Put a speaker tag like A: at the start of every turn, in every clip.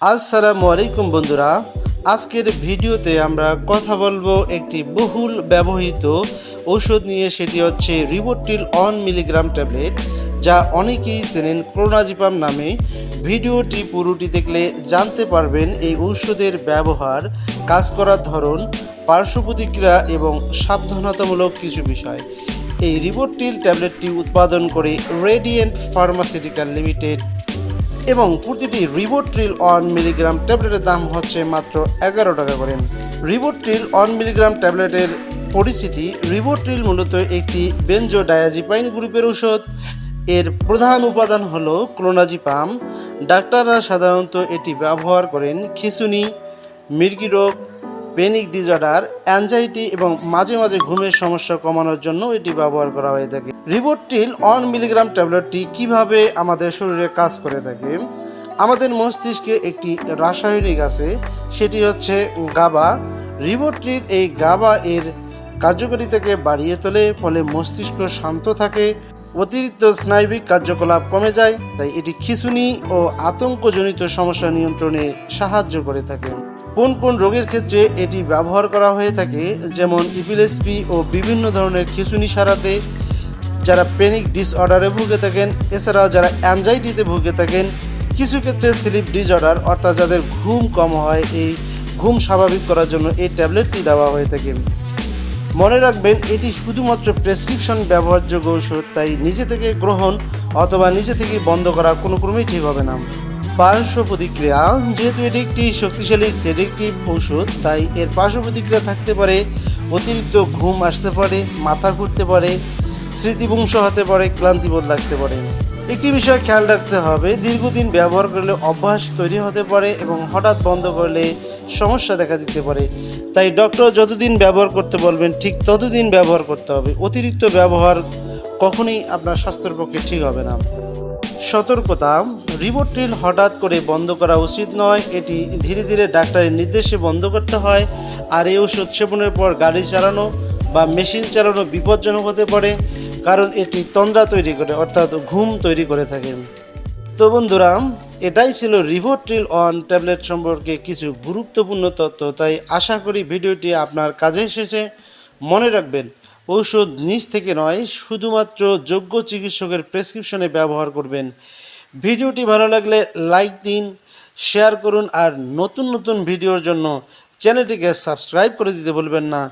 A: আসসালামু আলাইকুম বন্ধুরা। আজকের ভিডিওতে আমরা কথা বলব একটি বহুল ব্যবহৃত ঔষধ নিয়ে, সেটি হচ্ছে রিবোটিল অন মিলিগ্রাম ট্যাবলেট যা অনেকেই চেনেন ক্রোনাজিপাম নামে। ভিডিওটি পুরোটি দেখলে জানতে পারবেন এই ঔষধের ব্যবহার, কাজ করার ধরন, পার্শ্ব প্রতিক্রিয়া এবং সাবধানতামূলক কিছু বিষয়। এই রিবোটিল ট্যাবলেটটি উৎপাদন করে রেডিয়েন্ট ফার্মাসিউটিক্যাল লিমিটেড এবং প্রতিটি রিবোট্রিল ওয়ান মিলিগ্রাম ট্যাবলেটের দাম হচ্ছে মাত্র এগারো টাকা করে। রিবোট্রিল ওয়ান মিলিগ্রাম ট্যাবলেটের পরিস্থিতি রিবোট্রিল মূলত একটি বেনজোডায়াজিপাইন গ্রুপের ঔষধ। এর প্রধান উপাদান হল ক্লোনাজিপাম। ডাক্তাররা সাধারণত এটি ব্যবহার করেন খিচুনি, মির্গি রোগ পেনিক ডিজঅর্ডার অ্যাংজাইটি এবং মাঝে মাঝে ঘুমের সমস্যা কমানোর জন্য এটি ব্যবহার করা হয়ে থাকে। রিবোট্রিল অন মিলিগ্রাম ট্যাবলেটটি কীভাবে আমাদের শরীরে কাজ করে থাকে? আমাদের মস্তিষ্কে একটি রাসায়নিক আছে, সেটি হচ্ছে গাবা রিবোট্রিল এই গাবা এর কার্যকারিতাকে বাড়িয়ে তোলে, ফলে মস্তিষ্ক শান্ত থাকে, অতিরিক্ত স্নায়বিক কার্যকলাপ কমে যায়, তাই এটি খিঁচুনি ও আতঙ্কজনিত সমস্যা নিয়ন্ত্রণে সাহায্য করে থাকে। কোন কোন রোগের ক্ষেত্রে এটি ব্যবহার করা হয়ে থাকে, যেমন ইপিলেসপি ও বিভিন্ন ধরনের খিঁচুনি সারাতে যারা প্যানিক ডিসঅর্ডারে ভুগে থাকেন, এছাড়াও যারা অ্যাংজাইটিতে ভুগে থাকেন, কিছু ক্ষেত্রে স্লিপ ডিসঅর্ডার অর্থাৎ যাদের ঘুম কম হয়, এই ঘুম স্বাভাবিক করার জন্য এই ট্যাবলেটটি দেওয়া হয়ে থাকে। মনে রাখবেন, এটি শুধুমাত্র প্রেসক্রিপশন ব্যবহারযোগ্য ওষুধ, তাই নিজে থেকে গ্রহণ অথবা নিজে থেকে বন্ধ করা কোনো ক্রমেই ঠিক হবে না। পার্শ্ব প্রতিক্রিয়া, যেহেতু এটি একটি শক্তিশালী সেডেক্টিভ ওষুধ তাই এর পার্শ্ব প্রতিক্রিয়া থাকতে পারে, অতিরিক্ত ঘুম আসতে পারে, মাথা ঘুরতে পারে স্মৃতিভংশ হতে পারে ক্লান্তিবোধ লাগতে পারে। একটি বিষয় খেয়াল রাখতে হবে, দীর্ঘদিন ব্যবহার করলে অভ্যাস তৈরি হতে পারে এবং হঠাৎ বন্ধ করলে সমস্যা দেখা দিতে পারে। তাই ডক্টর যতদিন ব্যবহার করতে বলবেন, ঠিক ততদিন ব্যবহার করতে হবে। অতিরিক্ত ব্যবহার কখনোই আপনার স্বাস্থ্যের পক্ষে ঠিক হবে না। সতর্কতা। রিবোট্রিল হঠাৎ করে বন্ধ করা উচিত নয়। এটি ধীরে ধীরে ডাক্তারের নির্দেশে বন্ধ করতে হয়। আর এই ওষুধ সেবনের পর গাড়ি চালানো বা মেশিন চালানো বিপজ্জনক হতে পারে, কারণ এটি তন্দ্রা তৈরি করে, অর্থাৎ ঘুম তৈরি করে থাকে। তো বন্ধুরা, এটাই ছিল রিভোট্রিল অন ট্যাবলেট সম্পর্কে কিছু গুরুত্বপূর্ণ তথ্য। তাই আশা করি ভিডিওটি আপনার কাজে এসেছে। মনে রাখবেন ঔষধ নিজ থেকে নয়, শুধুমাত্র যোগ্য চিকিৎসকের প্রেসক্রিপশনে ব্যবহার করবেন। ভিডিওটি ভালো লাগলে লাইক দিন, শেয়ার করুন, আর নতুন নতুন ভিডিওর জন্য চ্যানেলটিকে সাবস্ক্রাইব করে দিতে বলবেন না।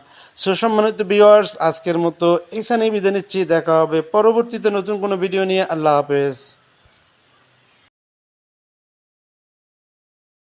A: সুসম্মানিত ভিওয়ার্স আজকের মতো এখানেই বিদায় নিচ্ছি। দেখা হবে পরবর্তীতে নতুন কোনো ভিডিও নিয়ে। আল্লাহ হাফেজ।